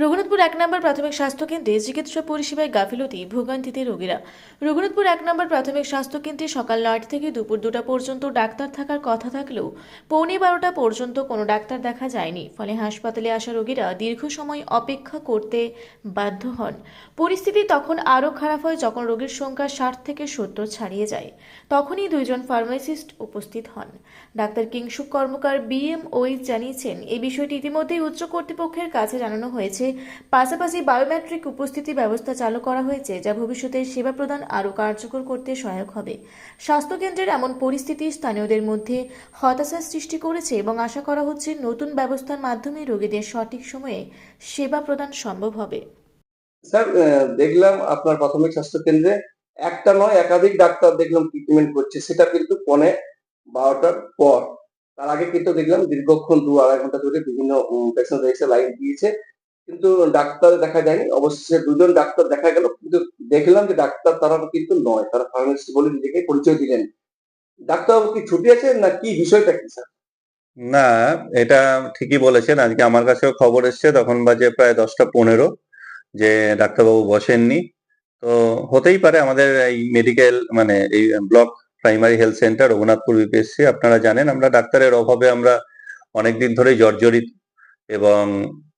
রঘুনাথপুর এক নম্বর প্রাথমিক স্বাস্থ্যকেন্দ্রে চিকিৎসা পরিষেবায় গাফিলতি ভোগান্তিতে রোগীরা। রঘুনাথপুর এক নম্বর প্রাথমিক স্বাস্থ্যকেন্দ্রে সকাল নয়টা থেকে দুপুর দুটা পর্যন্ত ডাক্তার থাকার কথা থাকলেও পৌনে বারোটা পর্যন্ত কোনো ডাক্তার দেখা যায়নি। ফলে হাসপাতালে আসা রোগীরা দীর্ঘ সময় অপেক্ষা করতে বাধ্য হন। পরিস্থিতি তখন আরও খারাপ হয় যখন রোগীর সংখ্যা ষাট থেকে সত্তর ছাড়িয়ে যায়। তখনই দুইজন ফার্মাসিস্ট উপস্থিত হন। ডাক্তার কিংসুক কর্মকার বিএমওই জানিয়েছেন এই বিষয়টি ইতিমধ্যেই উচ্চ কর্তৃপক্ষের কাছে জানানো হয়েছে। পাশাপাশি বায়োমেট্রিক উপস্থিতি ব্যবস্থা চালু করা হয়েছে, যা ভবিষ্যতে সেবা প্রদান আরও কার্যকর করতে সহায়ক হবে। স্বাস্থ্যকেন্দ্রের এমন পরিস্থিতি স্থানীয়দের মধ্যে হতাশার সৃষ্টি করেছে এবং আশা করা হচ্ছে নতুন ব্যবস্থার মাধ্যমে রোগীদের সঠিক সময়ে সেবা প্রদান সম্ভব হবে। স্যার দেখলাম আপনার প্রাথমিক স্বাস্থ্য কেন্দ্রে একটা নয়, একাধিক ডাক্তার দেখলাম ট্রিটমেন্ট করছে, সেটা কিন্তু পনে বারোটার পর। তার আগে কিন্তু দেখলাম দীর্ঘক্ষণ দু আড়াই ঘণ্টা ধরে বিভিন্ন পেশেন্ট লাইন দিয়েছে। কিন্তু ডাক্তার দেখা যায়নি। অবশেষে দুজন ডাক্তার দেখা গেল। কিন্তু দেখলাম যে ডাক্তার তারা কিন্তু নয়। তারা ফার্মাসিস্ট বলে নিজেকে পরিচয় দিলেন। ডাক্তারবাবু কি ছুটি আছে না কি বিষয়টা কি, স্যার? না, এটা ঠিকই বলেছেন। আজকে আমার কাছেও খবর এসছে। তখন বাজে প্রায় দশটা পনেরো যে ডাক্তারবাবু বসেননি। তো হতেই পারে আমাদের এই মেডিকেল মানে এই block primary health centre Raghunathpur BPSC আপনারা জানেন, আমরা ডাক্তারের অভাবে আমরা অনেকদিন ধরেই জর্জরিত এবং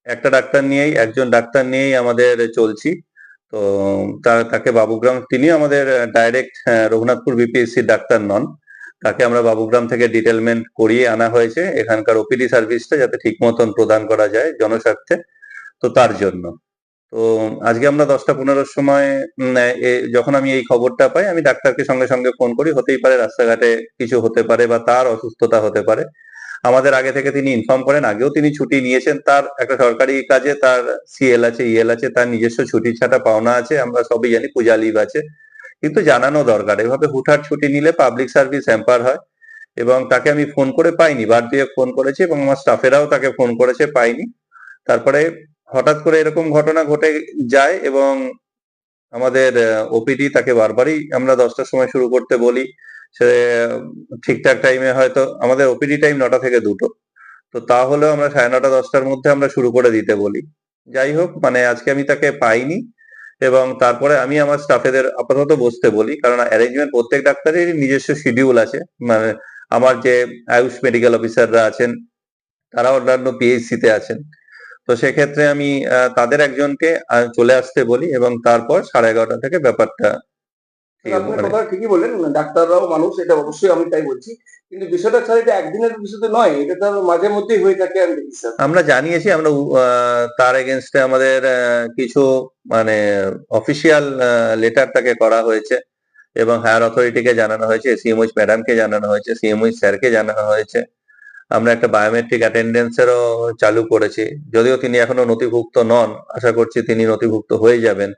একটা ডাক্তার নিয়েই, একজন ডাক্তার নিয়েই আমাদের চলছি। তো তাকে বাবুগ্রাম তিনি আমাদের ডাইরেক্ট রঘুনাথপুর বিপিএসসির ডাক্তার নন। তাকে আমরা বাবুগ্রাম থেকে ডিটেলমেন্ট করিয়ে আনা হয়েছে, এখানকার ওপিডি সার্ভিসটা যাতে ঠিক মতন প্রদান করা যায় জনস্বার্থে, তো তার জন্য। তো আজকে আমরা দশটা পনেরোর সময় যখন আমি এই খবরটা পাই, আমি ডাক্তারকে সঙ্গে সঙ্গে ফোন করি, হতেই পারে রাস্তাঘাটে কিছু হতে পারে বা তার অসুস্থতা হতে পারে। আমাদের আগে থেকে তিনি ইনফর্ম করেন, আগেও তিনি ছুটি নিয়েছেন। তার একটা সরকারি কাজে, তার সিএল আছে ইএল আছে, তার নিজস্ব ছুটি ছাটা পাওনা আছে, আমরা সবই জানি পূজা লিভ আছে। কিন্তু জানানো দরকার, এভাবে হুটহাট ছুটি নিলে পাবলিক সার্ভিস হ্যাম্পার হয় এবং তাকে আমি ফোন করে পাইনি বার দুয়েক ফোন করেছি এবং আমার স্টাফেরাও তাকে ফোন করেছে, পাইনি। তারপরে হঠাৎ করে এরকম ঘটনা ঘটে যায় এবং আমাদের ওপিডি তাকে বারবারই আমরা দশটার সময় শুরু করতে বলি। সে ঠিকঠাক টাইমে হয়তো, আমাদের ওপিডি টাইম নটা থেকে দুটো। তো তাহলেও আমরা সাড়ে নটা, দশটার মধ্যে আমরা শুরু করে দিতে বলি। যাই হোক মানে আজকে আমি তাকে পাইনি এবং তারপরে আমি আমার স্টাফেদের আপাতত বসতে বলি, কারণ অ্যারেঞ্জমেন্ট প্রত্যেক ডাক্তারেরই নিজস্ব শিডিউল আছে। মানে আমার যে আয়ুষ মেডিকেল অফিসাররা আছেন, তারা অন্যান্য পিএইচসি তে আছেন। তো সেক্ষেত্রে আমি তাদের একজনকে চলে আসতে বলি এবং তারপর সাড়ে এগারোটা থেকে ব্যাপারটা ঠিক আপনি মানে- কথা ঠিকই বললেন ডাক্তাররাও মানুষ এটা অবশ্যই আমি তাই বলছি। কিন্তু বিষয়টা স্যার এটা একদিনের বিষয় তো নয় এটা তো মাঝে মধ্যেই হয়ে থাকে আমি দেখি স্যার। আমরা জানিয়েছি আমরা তার এগেনস্টে আমাদের কিছু মানে অফিসিয়াল লেটার তাকে করা হয়েছে। এবং হায়ার অথরিটিকে জানানো হয়েছে সিএমওইচ ম্যাডামকে জানানো হয়েছে সিএমওইচ স্যারকে জানানো হয়েছে। আমরা একটা বায়োমেট্রিক অ্যাটেন্ডেন্সেরও চালু করেছি। যদিও তিনি এখনও নথিভুক্ত নন আশা করছি তিনি নথিভুক্ত হয়ে যাবেন।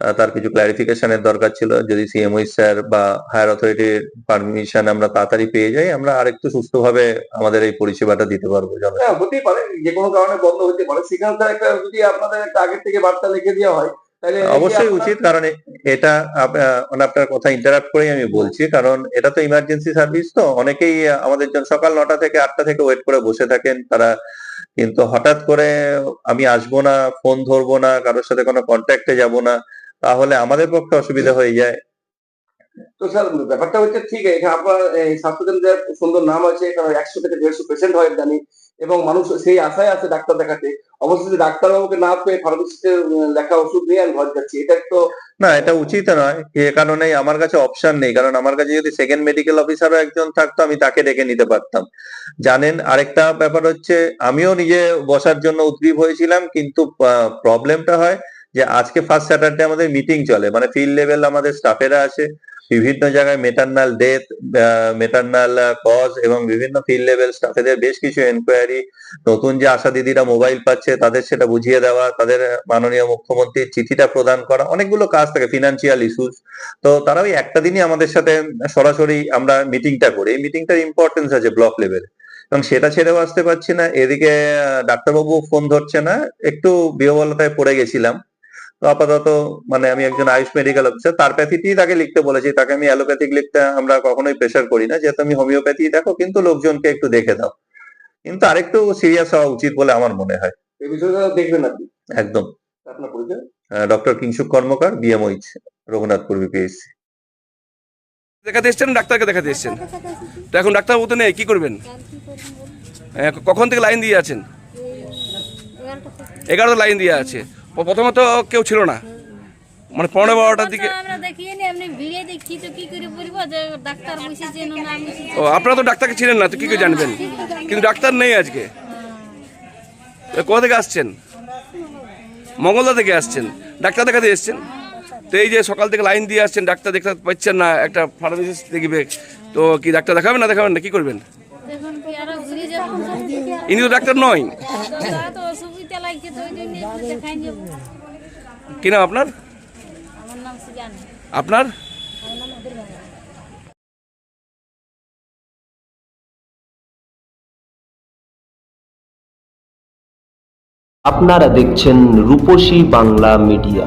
তার কিছু ক্লারিফিকেশনের দরকার ছিল। যদি সিএমওই স্যার বা হায়ার অথরিটির পারমিশন আমরা তাড়াতাড়ি পেয়ে যাই আমরা আরেকটু সুস্থভাবে আমাদের এই পরিষেবাটা দিতে পারব। হ্যাঁ হতেই পারে। যে কোনো কারণে বন্ধ হতে পারে। সেখানে স্যার একটা যদি আপনাদের একটা আগের থেকে বার্তা লিখে দেওয়া হয় তাহলে এই যে অবশ্যই উচিত কারণ এটা আপনার কথা ইন্টারাপ্ট করেই আমি বলছি কারণ এটা তো ইমার্জেন্সি সার্ভিস তো। অনেকেই আমাদের জন্য সকাল নটা থেকে আটটা থেকে ওয়েট করে বসে থাকেন তারা। কিন্তু হঠাৎ করে আমি আসব না ফোন ধরবো না কারোর সাথে কোনো কন্ট্যাক্টে যাব না। তাহলে আমাদের পক্ষে অসুবিধা হয়ে যায়। তো স্যার ব্যাপারটা হচ্ছে ঠিক এখানে আপনার এই স্বাস্থ্যকেন্দ্রের সুন্দর নাম আছে এখানে একশো থেকে দেড়শো পেশেন্ট হয় জানি এবং মানুষ সেই আশায় আছে ডাক্তার দেখাতে। অবশ্যই ডাক্তারবাবুকে না পেয়ে ফার্মাসিস্টের লেখা ওষুধ নিয়ে আমি ঘর যাচ্ছি এটা তো না এটা উচিত নয় এ কারণে আমার কাছে অপশন নেই কারণ আমার কাছে যদি সেকেন্ড মেডিকেল অফিসারও একজন থাকতো আমি তাকে ডেকে নিতে পারতাম। জানেন আরেকটা ব্যাপার হচ্ছে আমিও নিজে বসার জন্য উদ্গ্রীব হয়েছিলাম কিন্তু প্রবলেমটা হয় যে আজকে ফার্স্ট স্যাটারডে আমাদের মিটিং চলে মানে ফিল্ড লেভেল আমাদের স্টাফেরা আছে বিভিন্ন জায়গায় মেটার্নাল ডেথ মেটার্নাল কজ এবং বিভিন্ন ফিল্ড লেভেল স্টাফেদের বেশ কিছু এনকোয়ারি নতুন যে আশা দিদিরা মোবাইল পাচ্ছে তাদের সেটা বুঝিয়ে দেওয়া, তাদের মাননীয় মুখ্যমন্ত্রীর চিঠিটা প্রদান করা, অনেকগুলো কাজ থাকে ফিনান্সিয়াল ইস্যুস তো তারা ওই একটা দিনই আমাদের সাথে সরাসরি আমরা মিটিংটা করি। এই মিটিংটার ইম্পর্টেন্স আছে ব্লক লেভেলে এবং সেটা ছেড়েও আসতে পারছি না। এদিকে ডাক্তারবাবু ফোন ধরছে না। একটু বিহবলতায় পড়ে গেছিলাম। আপাতত মানে আমি একজন আয়ুষ মেডিকেল অফিসার তার প্যাথিটি তাকে লিখতে বলেছি। তাকে আমি অ্যালোপ্যাথিক লিখতে আমরা কখনোই প্রেশার করি না। যেহেতু আমি হোমিওপ্যাথি দেখো কিন্তু লোকজনকে একটু দেখে দাও। কিন্তু আরেকটু সিরিয়াস হওয়া উচিত বলে আমার মনে হয়। এই বিষয়টা দেখবেন আপনি। একদম। আপনার পরিচয়? Doctor Kingshuk Karmakar BMOH Raghunathpur BPSC দেখাতে এসছেন ডাক্তারকে দেখাতে এসছেন। তো এখন ডাক্তারবাবু তো নেই কি করবেন? হ্যাঁ, কখন থেকে লাইন দিয়ে আছেন? এগারোটা লাইন দিয়ে আছে। প্রথমে তো কেউ ছিল না। মানে পনেরো বারোটার দিকে আমরা দেখিয়ে নি এমনি ভিড়ে দেখছি তো কি করে বলব যে ডাক্তার বসেছে না না বসেছে ও আপনারা তো ডাক্তারকে ছিলেন না তো কি করে জানবেন? কিন্তু ডাক্তার নেই আজকে। কোথা থেকে আসছেন? মঙ্গলদা থেকে আসছেন। ডাক্তার দেখাতে এসছেন। তো এই যে সকাল থেকে লাইন দিয়ে আসছেন ডাক্তার দেখতে পাচ্ছেন না একটা ফার্মাসিস্ট দেখবে। তো কি ডাক্তার দেখাবেন না দেখাবেন না কি করবেন? ইনি তো ডাক্তার নয়। কি নাম আপনার? আমার নাম সুজান। আপনার? আপনারা দেখছেন রূপসী বাংলা মিডিয়া।